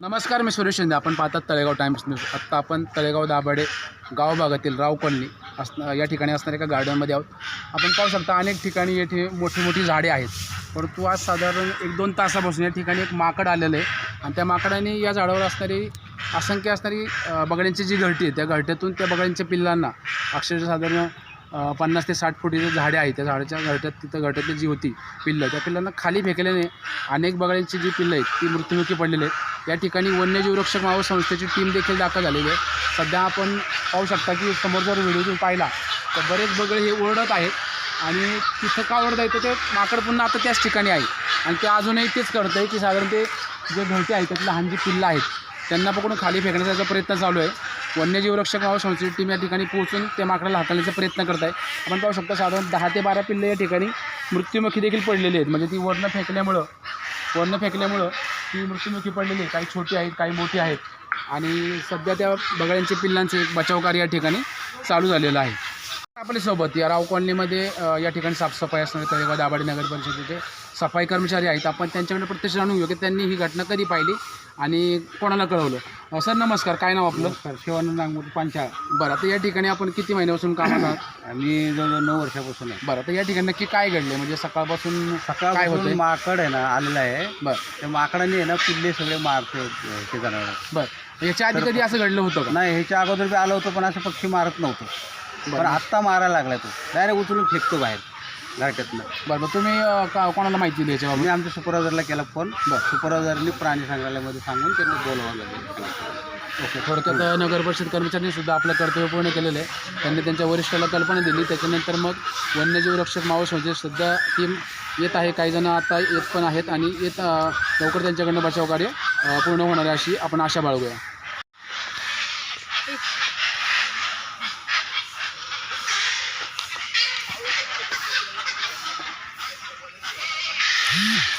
नमस्कार मी सुरेश शिंदे. आपण पाहतात तळेगाव टाइम्स न्यूज. आत्ता आपण तळेगाव दाभाडे गाव भागातील राव कॉलनी असणं या ठिकाणी असणाऱ्या एका गार्डनमध्ये आहोत. आपण पाहू शकता अनेक ठिकाणी येथे मोठी मोठी झाडे आहेत. परंतु आज साधारण एक दोन तासापासून या ठिकाणी एक माकड आलेलं आहे. आणि त्या माकडाने या झाडावर असणारी असंख्य असणारी बगड्यांची जी घरटी आहे त्या घरट्यातून त्या बगड्यांच्या पिल्लांना अक्षरशः साधारण पन्नास ते साठ फुटीचे झाडे आहेत. त्या झाडाच्या घरट्यात तिथं घरट्यातली जी होती पिल्लं त्या पिल्लांना खाली फेकल्याने अनेक बगड्यांची जी पिल्लं आहेत ती मृत्युमुखी पडलेली आहेत. या ठिकाणी वन्यजीव रक्षक मावळ संस्थेची टीम देखील दाखल झालेली आहे. सध्या आपण पाहू शकता की समोर जर व्हिडिओ तुम्ही पाहिला तर बरेच बगळे हे ओरडत आहेत आणि तिथं का ओरडत आहे तर ते माकड पुन्हा आता त्याच ठिकाणी आहे. आणि ते अजूनही तेच करत आहे की साधारण ते जे घरटे आहेत त्यातली लहान जी पिल्लं आहेत त्यांना पकडून खाली फेकण्याचा प्रयत्न चालू आहे. वन्यजीव रक्षक मावळ संस्थेची टीम या ठिकाणी पोहोचून त्या माकडाला हाताळण्याचा प्रयत्न करत आहे आपण पाहू शकता साधारण दहा ते बारा पिल्लं या ठिकाणी मृत्युमुखी देखील पडलेली आहेत. म्हणजे ती वरनं फेकल्यामुळं वरनं फेकल्यामुळं ती मृत्युमुखी पडलेली आहे काही छोटी आहेत काही मोठी आहेत. आणि सध्या त्या बगळ्यांचे पिल्लांचे एक बचाव कार्य या ठिकाणी चालू झालेलं आहे. आपल्यासोबत या राव कॉलनीमध्ये या ठिकाणी साफसफाई असणारे तळेगाव दाभाडी नगर परिषदेचे सफाई कर्मचारी आहेत. आपण त्यांच्याकडे प्रत्यक्ष जाणून घेऊ की त्यांनी ही घटना कधी पाहिली? आणि कोणाला कळवलं? सर नमस्कार. काय नाव आपलं? सर शिवानंद नागमोडी पांचाळ बरं आता या ठिकाणी आपण किती महिन्यापासून कामात आहात? आम्ही जवळजवळ नऊ वर्षापासून आहे. बरं तर या ठिकाणी नक्की काय घडले म्हणजे सकाळपासून काय सकाळपासून होतंय? माकड आहे ना आलेलं आहे. बरं. त्या माकडाने आहे ना पिल्ले सगळे मारते ते जनावर बरं. याच्या आधी कधी असं घडलं होतं का? नाही ह्याच्या अगोदर बी आलं होतं पण असं पक्षी मारत नव्हतं. पण आत्ता मारायला लागला तो. डायरेक्ट उचलून फेकतो बाहेर. घरट्यातनं बरं बरं तुम्ही अ, का कोणाला माहिती दिली याच्याबाबत? मी आमच्या सुपरवायझरला केला फोन सुपरवायझरनी प्राणी संग्रहालयामध्ये सांगून त्यांनी बोलवावं लागलं. ओके थोडक्यात नगर परिषद कर्मचाऱ्यांनी सुद्धा आपलं कर्तव्य पूर्ण केलेलं आहे. त्यांनी त्यांच्या वरिष्ठाला कल्पना दिली. त्याच्यानंतर मग वन्यजीव रक्षक मावस म्हणजे सध्या टीम येत आहे. काही जण आता येत पण आहेत आणि येत अ, लवकर त्यांच्याकडनं बचाव कार्य अ, पूर्ण होणार आहे अशी आपण आशा बाळगूया.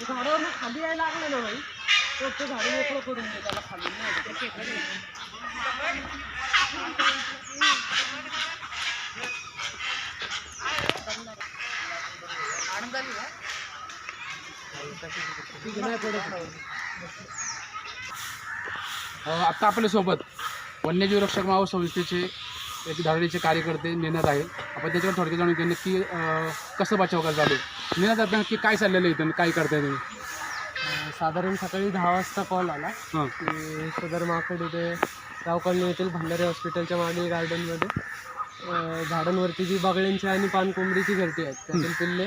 झाडावर खाली यायला लागलं ना भाई तो ते झाड मोकळं करून दे त्याला खाली नाही आता आत्ता आपल्यासोबत वन्यजीव रक्षक मावळ संस्थेचे एक धारणीचे कार्यकर्ते नेण्यात आहे आपण त्याच्यावर थोडक्यात जाणून घेऊ नक्की अ, कसं बचाव करता आहे नेण्यात आता नक्की काय चाललेलं आहे इथं? काय करताय तुम्ही? साधारण सकाळी दहा वाजता कॉल आला. हां. की सदर माकड इथे गाव कॉलनी येथील भंडारे हॉस्पिटलच्या मागे गार्डनमध्ये झाडांवरती जी बगळ्यांची आणि पानकोंबडीची घरटी आहेत त्यातील पिल्ले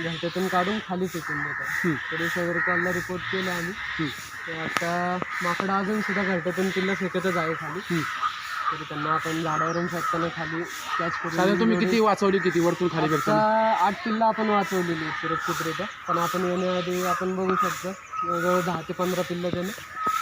घरट्यातून काढून खाली फेकून देतात सदर कॉलला रिपोर्ट केला आम्ही. आता माकडं अजून सुद्धा घरट्यातून पिल्लं फेकतच आहे खाली. तरी त्यांना आपण झाडावरून फेकताना खाली कॅच करून तुम्ही किती वाचवली किती वरतून खाली करता आठ पिल्लं आपण वाचवलेली सुरक्षितरित्या. पण आपण येण्याआधी आपण बघू शकतो जवळजवळ दहा ते पंधरा पिल्लं त्याने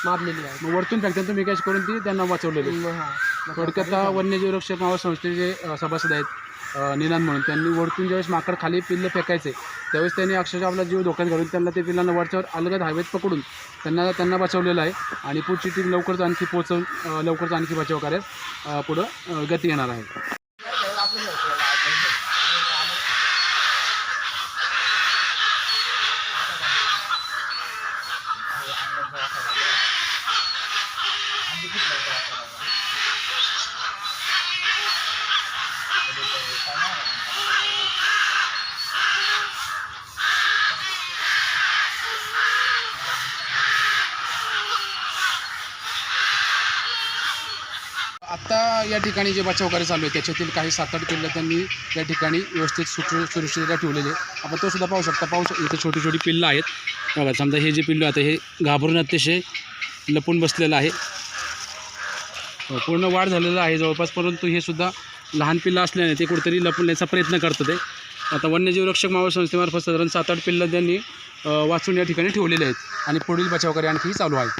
मारलेली मग वरतून फेकता तुम्ही कॅच करून ती त्यांना वाचवलेली? मग हा. थोडक्यात वन्यजीव रक्षक मावळ संस्थेचे सभासद आहेत निनाद म्हणून त्यांनी वरतून ज्यावेळेस माकड खाली पिल्लं फेकायचे त्यावेळेस त्यांनी अक्षरशः आपला जीव धोक्यात घालून त्यांना ते पिल्लांना वरच्यावर अलगद हवेत पकडून त्यांना त्यांना बचावलेलं आहे आणि पुढची टीम लवकरच आणखी पोचवून लवकरच आणखी बचाव कार्यात अ, पुढं गती येणार आहे. आत्ता या ठिकाणी जे बचाव कार्य चालू आहे त्याच्यातील काही सात आठ पिल्लं त्यांनी या ठिकाणी व्यवस्थित सुरू सुरक्षितता ठेवलेले आहे. आपण तो सुद्धा पाहू शकता. पाहू इथे छोटी छोटी पिल्लं आहेत. बघा समजा हे जे पिल्लू आता हे घाबरून अतिशय लपून बसलेलं आहे. पूर्ण वाढ झालेलं आहे जवळपास परंतु हे सुद्धा लहान पिल्लं असल्याने ते कुठेतरी लपवण्याचा प्रयत्न करतात आहे आता वन्यजीव रक्षक मावळ संस्थेमार्फत साधारण सात आठ पिल्लं त्यांनी वाचून या ठिकाणी ठेवलेले आहेत. आणि पुढील बचावकार्य आणखी चालू आहे.